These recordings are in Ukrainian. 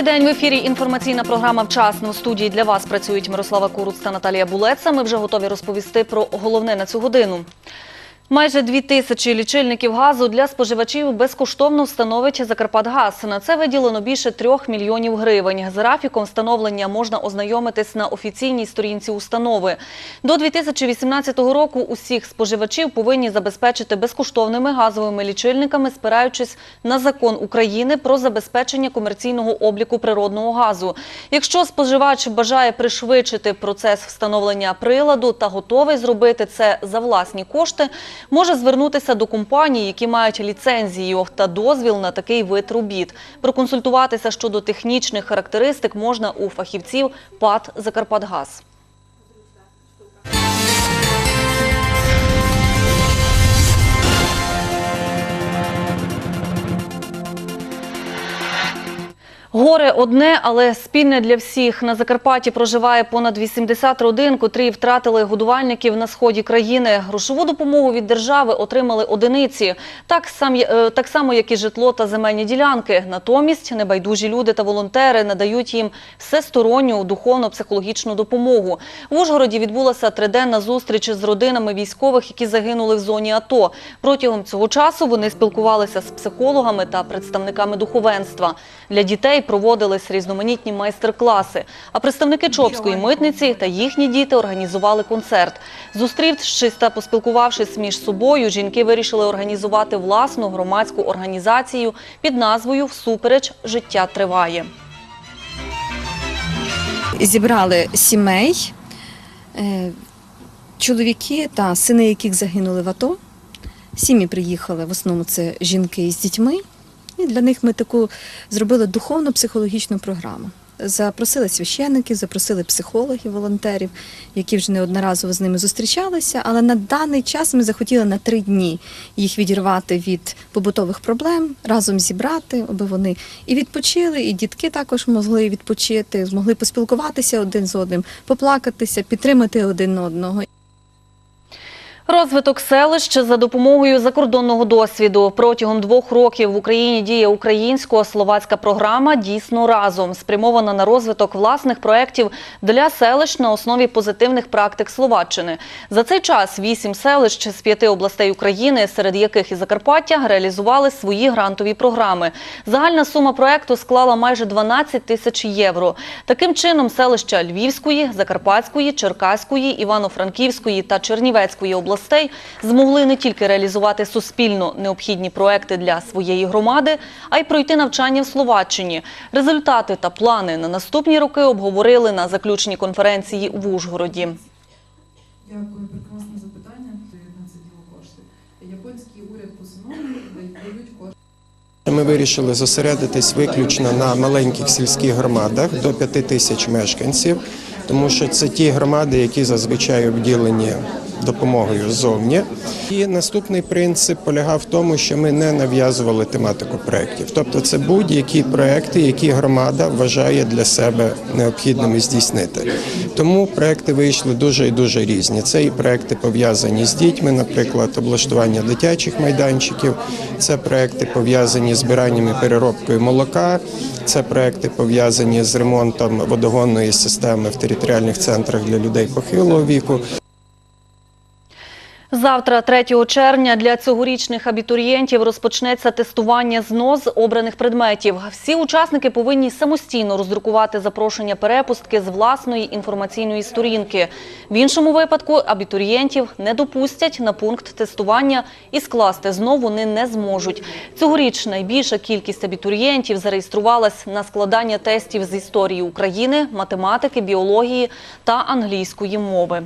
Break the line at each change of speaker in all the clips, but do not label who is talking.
Добрий день в ефірі. Інформаційна програма «Вчасно» в студії для вас працюють Мирослава Куруц та Наталія Булеца. Ми вже готові розповісти про головне на цю годину. Майже дві тисячі лічильників газу для споживачів безкоштовно встановить Закарпатгаз. На це виділено більше трьох мільйонів гривень. З графіком встановлення можна ознайомитись на офіційній сторінці установи. До 2018 року усіх споживачів повинні забезпечити безкоштовними газовими лічильниками, спираючись на закон України про забезпечення комерційного обліку природного газу. Якщо споживач бажає пришвидшити процес встановлення приладу та готовий зробити це за власні кошти, може звернутися до компаній, які мають ліцензію та дозвіл на такий вид робіт. Проконсультуватися щодо технічних характеристик можна у фахівців ПАД «Закарпатгаз». Горе одне, але спільне для всіх. На Закарпатті проживає понад 80 родин, котрі втратили годувальників на сході країни. Грошову допомогу від держави отримали одиниці, так, сам, е, так само, як і житло та земельні ділянки. Натомість небайдужі люди та волонтери надають їм всесторонню духовно-психологічну допомогу. В Ужгороді відбулася триденна зустріч з родинами військових, які загинули в зоні АТО. Протягом цього часу вони спілкувалися з психологами та представниками духовенства. Для дітей проводились різноманітні майстер-класи. А представники Чопської митниці та їхні діти організували концерт. Зустрівшись та поспілкувавшись між собою, жінки вирішили організувати власну громадську організацію під назвою Всупереч життя триває.
зібрали сімей, е, чоловіки та сини, яких загинули в АТО. Сім'ї приїхали, в основному це жінки з дітьми. І для них ми таку зробили духовно-психологічну програму. Запросили священників, запросили психологів, волонтерів, які вже неодноразово з ними зустрічалися. Але на даний час ми захотіли на три дні їх відірвати від побутових проблем, разом зібрати, аби вони і відпочили, і дітки також могли відпочити, змогли поспілкуватися один з одним, поплакатися, підтримати один одного.
Розвиток селищ за допомогою закордонного досвіду. Протягом двох років в Україні діє українсько-словацька програма «Дійсно разом», спрямована на розвиток власних проєктів для селищ на основі позитивних практик Словаччини. За цей час вісім селищ з п'яти областей України, серед яких і Закарпаття, реалізували свої грантові програми. Загальна сума проєкту склала майже 12 тисяч євро. Таким чином, селища Львівської, Закарпатської, Черкаської, Івано-Франківської та Чернівецької областей змогли не тільки реалізувати суспільно необхідні проекти для своєї громади, а й пройти навчання в Словаччині. Результати та плани на наступні роки обговорили на заключній конференції в Ужгороді.
Дякую, прекрасне запитання. На це діло кошти. Японський уряд постановив, дають кошти.
Ми вирішили зосередитись виключно на маленьких сільських громадах до 5 тисяч мешканців, тому що це ті громади, які зазвичай обділені допомогою ззовні. І наступний принцип полягав в тому, що ми не нав'язували тематику проєктів. Тобто це будь-які проекти, які громада вважає для себе необхідними здійснити. Тому проекти вийшли дуже і дуже різні. Це і проекти пов'язані з дітьми, наприклад, облаштування дитячих майданчиків, це проекти пов'язані з збиранням і переробкою молока, це проекти пов'язані з ремонтом водогонної системи в територіальних центрах для людей похилого віку.
Завтра, 3 червня, для цьогорічних абітурієнтів розпочнеться тестування з обраних предметів. Всі учасники повинні самостійно роздрукувати запрошення перепустки з власної інформаційної сторінки. В іншому випадку абітурієнтів не допустять на пункт тестування і скласти ЗНО вони не зможуть. Цьогоріч найбільша кількість абітурієнтів зареєструвалась на складання тестів з історії України, математики, біології та англійської мови.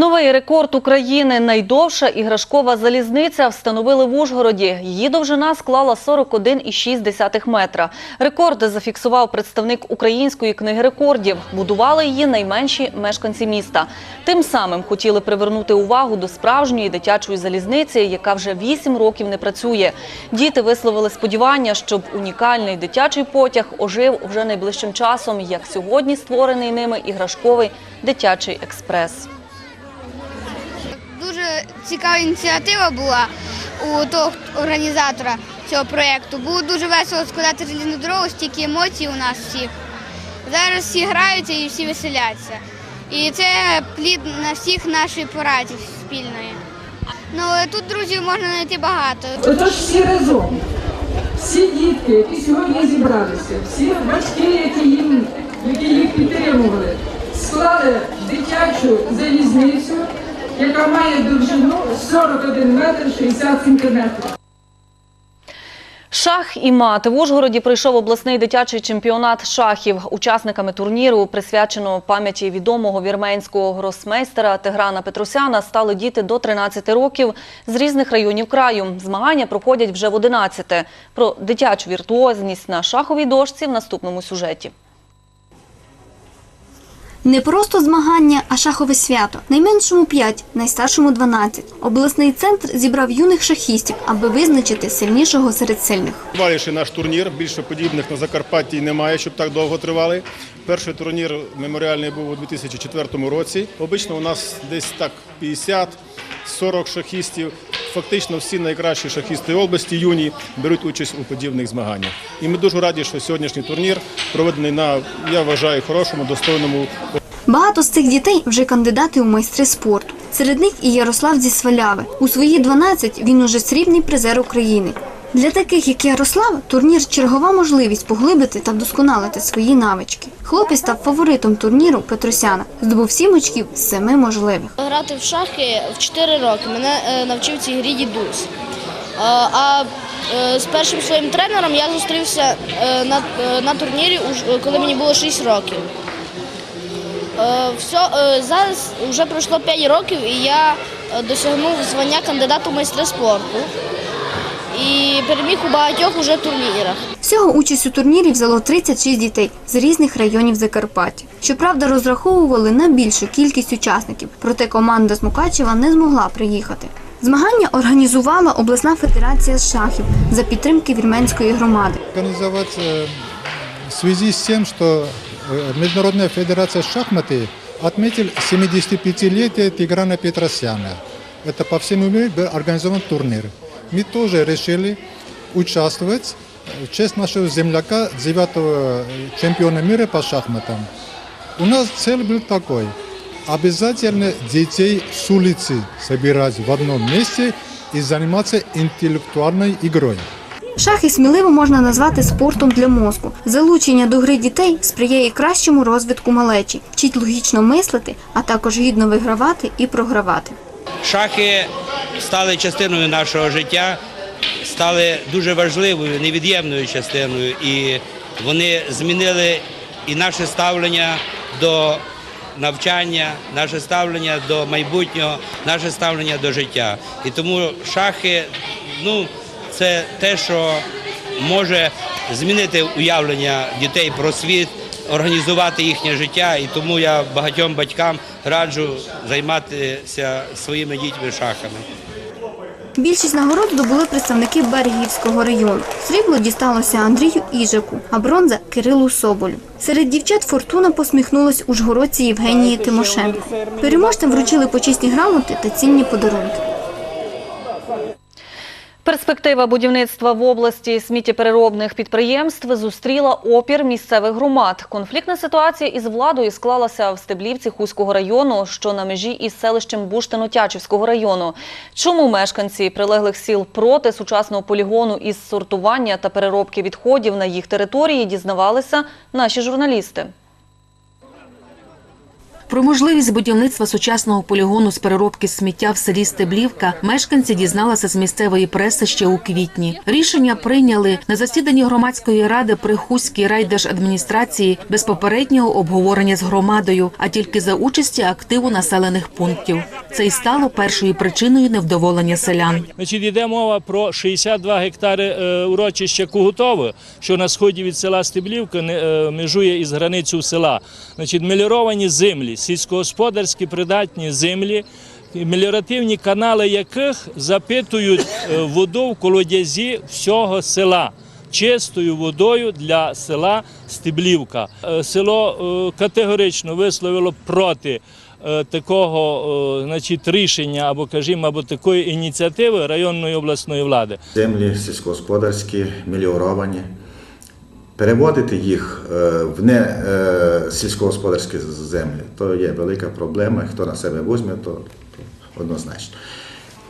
Новий рекорд України найдовша іграшкова залізниця встановили в Ужгороді. Її довжина склала 41,6 метра. Рекорд зафіксував представник української книги рекордів. Будували її найменші мешканці міста. Тим самим хотіли привернути увагу до справжньої дитячої залізниці, яка вже 8 років не працює. Діти висловили сподівання, щоб унікальний дитячий потяг ожив вже найближчим часом, як сьогодні створений ними іграшковий дитячий експрес.
Дуже цікава ініціатива була у того організатора цього проєкту. Було дуже весело складати желізну дорогу, стільки емоцій у нас всіх. Зараз всі граються і всі веселяться. І це плід на всіх нашої праці спільної. Ну, тут друзів можна знайти багато.
Отож всі разом, всі дітки, які сьогодні зібралися, всі батьки, які, їм, які їх підтримували, склали дитячу залізницю, яка має довжину 41 метр 60 сантиметрів.
Шах і мат в Ужгороді пройшов обласний дитячий чемпіонат шахів. Учасниками турніру, присвяченого пам'яті відомого вірменського гросмейстера Тиграна Петросяна, стали діти до 13 років з різних районів краю. Змагання проходять вже в 11 Про дитячу віртуозність на шаховій дошці в наступному сюжеті.
Не просто змагання, а шахове свято. Найменшому 5, найстаршому 12. Обласний центр зібрав юних шахістів, аби визначити сильнішого серед сильних.
Триваліший наш турнір. Більше подібних на Закарпатті немає, щоб так довго тривали. Перший турнір меморіальний був у 2004 році. Обично у нас десь так 50-40 шахістів. Фактично всі найкращі шахісти області юні беруть участь у подібних змаганнях. І ми дуже раді, що сьогоднішній турнір проведений на, я вважаю, хорошому, достойному
Багато з цих дітей вже кандидати у майстри спорту. Серед них і Ярослав зі Сваляви. У свої 12 він уже срібний призер України. Для таких, як Ярослав, турнір чергова можливість поглибити та вдосконалити свої навички. Хлопець став фаворитом турніру Петросяна, здобув 7 очків з 7 можливих.
Грати в шахи в 4 роки. Мене е, навчив цій грі дідусь. Е, А е, з першим своїм тренером я зустрівся на, на турнірі, коли мені було 6 років. Все, зараз вже пройшло 5 років і я досягнув звання кандидата в майстри спорту і переміг у багатьох уже турнірах.
Всього участь у турнірі взяло 36 дітей з різних районів Закарпаття. Щоправда, розраховували на більшу кількість учасників, проте команда з Мукачева не змогла приїхати. Змагання організувала обласна федерація з шахів за підтримки вірменської громади.
организовать э, в связи с тем, что э, Международная федерация шахматы отметил 75-летие Тиграна Петросяна. Это по всему миру был организован турнир. Мы тоже решили участвовать в честь нашего земляка, девятого чемпиона мира по шахматам. У нас цель был такой. Обязательно детей с улицы собирать в одном месте и заниматься интеллектуальной игрой.
Шахи сміливо можна назвати спортом для мозку. Залучення до гри дітей сприяє кращому розвитку малечі, вчить логічно мислити, а також гідно вигравати і програвати.
Шахи стали частиною нашого життя, стали дуже важливою, невід'ємною частиною, і вони змінили і наше ставлення до навчання, наше ставлення до майбутнього, наше ставлення до життя. І тому шахи, ну, це те, що може змінити уявлення дітей про світ, організувати їхнє життя. І тому я багатьом батькам раджу займатися своїми дітьми шахами.
Більшість нагород здобули представники Берегівського району. Срібло дісталося Андрію Іжаку, а бронза Кирилу Соболю. Серед дівчат фортуна посміхнулась ужгородці Євгенії Тимошенко. Переможцям вручили почесні грамоти та цінні подарунки.
Перспектива будівництва в області сміттєпереробних підприємств зустріла опір місцевих громад. Конфліктна ситуація із владою склалася в Стеблівці Хуського району, що на межі із селищем Буштино-Тячівського району. Чому мешканці прилеглих сіл проти сучасного полігону із сортування та переробки відходів на їх території дізнавалися наші журналісти.
Про можливість будівництва сучасного полігону з переробки сміття в селі Стеблівка мешканці дізналися з місцевої преси ще у квітні. Рішення прийняли на засіданні громадської ради при Хуській райдержадміністрації без попереднього обговорення з громадою, а тільки за участі активу населених пунктів. Це й стало першою причиною невдоволення селян.
Значить, йде мова про 62 гектари е, урочища Кугутове, що на сході від села Стеблівка е, межує із границю села. Значить, меліровані землі, сільськогосподарські придатні землі, меліоративні канали яких запитують е, воду в колодязі всього села. Чистою водою для села Стеблівка. Е, Село е, категорично висловило проти такого значить, рішення або, кажімо, або такої ініціативи районної обласної влади.
Землі сільськогосподарські, меліоровані. Переводити їх е, в не е, сільськогосподарські землі то є велика проблема. Хто на себе візьме, то, однозначно.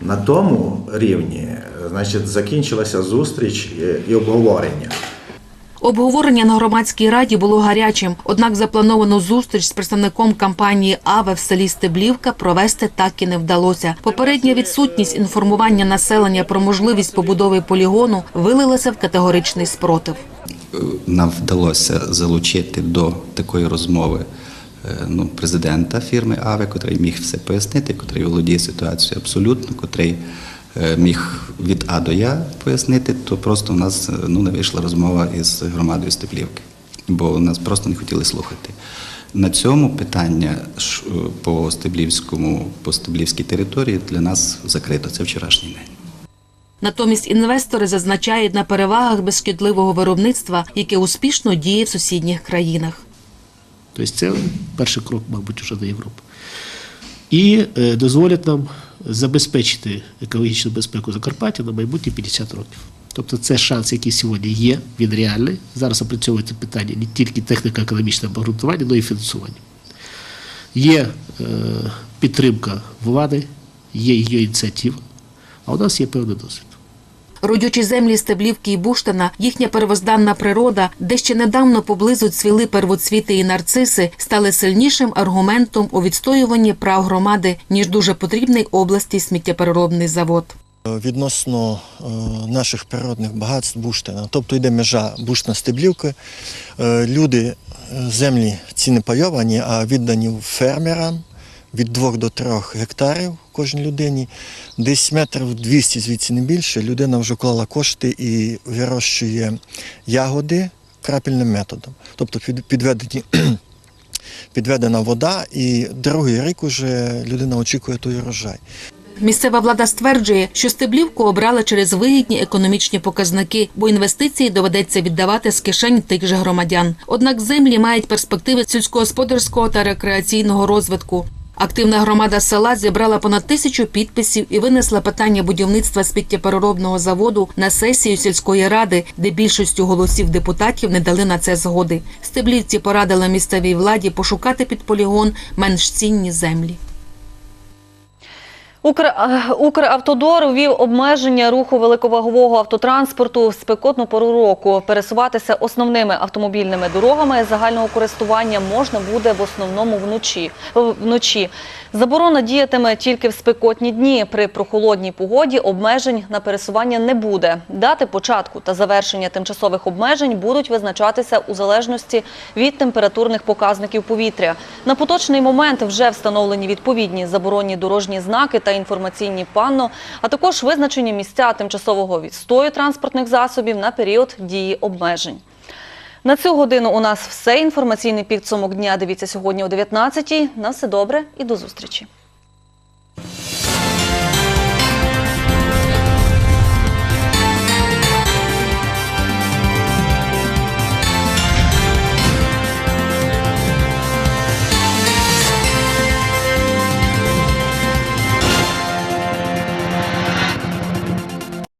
На тому рівні значить, закінчилася зустріч і обговорення.
Обговорення на громадській раді було гарячим, однак заплановану зустріч з представником компанії АВЕ в селі Стеблівка провести так і не вдалося. Попередня відсутність інформування населення про можливість побудови полігону вилилася в категоричний спротив.
Нам вдалося залучити до такої розмови е, ну, президента фірми АВЕ, котрий міг все пояснити, котрий володіє ситуацією абсолютно, котрий е, міг від А до Я пояснити, то просто в нас е, ну, не вийшла розмова із громадою Степлівки, бо нас просто не хотіли слухати. На цьому питання по Стеблівському, по Стеблівській території для нас закрито. Це вчорашній день.
Натомість інвестори зазначають на перевагах безшкідливого виробництва, яке успішно діє в сусідніх країнах.
Тобто це перший крок, мабуть, вже до Європи. І е, дозволять нам забезпечити екологічну безпеку Закарпаття на майбутні 50 років. Тобто це шанс, який сьогодні є, він реальний. Зараз опрацьовується питання не тільки техніко-економічне обґрунтування, але й фінансування. Є е, підтримка влади, є її ініціатива, а у нас є певний досвід.
Родючі землі Стеблівки і Буштина, їхня первозданна природа, де ще недавно поблизу цвіли первоцвіти і нарциси, стали сильнішим аргументом у відстоюванні прав громади, ніж дуже потрібний області сміттєпереробний завод.
Відносно е, наших природних багатств Буштина, тобто йде межа буштина стеблівки. Е, люди, е, землі ці не пайовані, а віддані фермерам від 2 до 3 гектарів кожній людині. Десь метрів 200, звідси не більше. Людина вже вклала кошти і вирощує ягоди крапельним методом. Тобто під- підведені, підведена вода, і другий рік уже людина очікує той урожай.
Місцева влада стверджує, що Стеблівку обрали через вигідні економічні показники, бо інвестиції доведеться віддавати з кишень тих же громадян. Однак землі мають перспективи сільськогосподарського та рекреаційного розвитку. Активна громада села зібрала понад тисячу підписів і винесла питання будівництва сміттєпереробного заводу на сесію сільської ради, де більшістю голосів депутатів не дали на це згоди. Стеблівці порадили місцевій владі пошукати під полігон менш цінні землі.
Е, Укравтодор ввів обмеження руху великовагового автотранспорту в спекотну пору року. Пересуватися основними автомобільними дорогами загального користування можна буде в основному вночі. вночі. Заборона діятиме тільки в спекотні дні. При прохолодній погоді обмежень на пересування не буде. Дати початку та завершення тимчасових обмежень будуть визначатися у залежності від температурних показників повітря. На поточний момент вже встановлені відповідні заборонні дорожні знаки та інформаційні панно, а також визначені місця тимчасового відстою транспортних засобів на період дії обмежень. На цю годину у нас все. Інформаційний підсумок дня дивіться сьогодні о 19-й. На все добре і до зустрічі.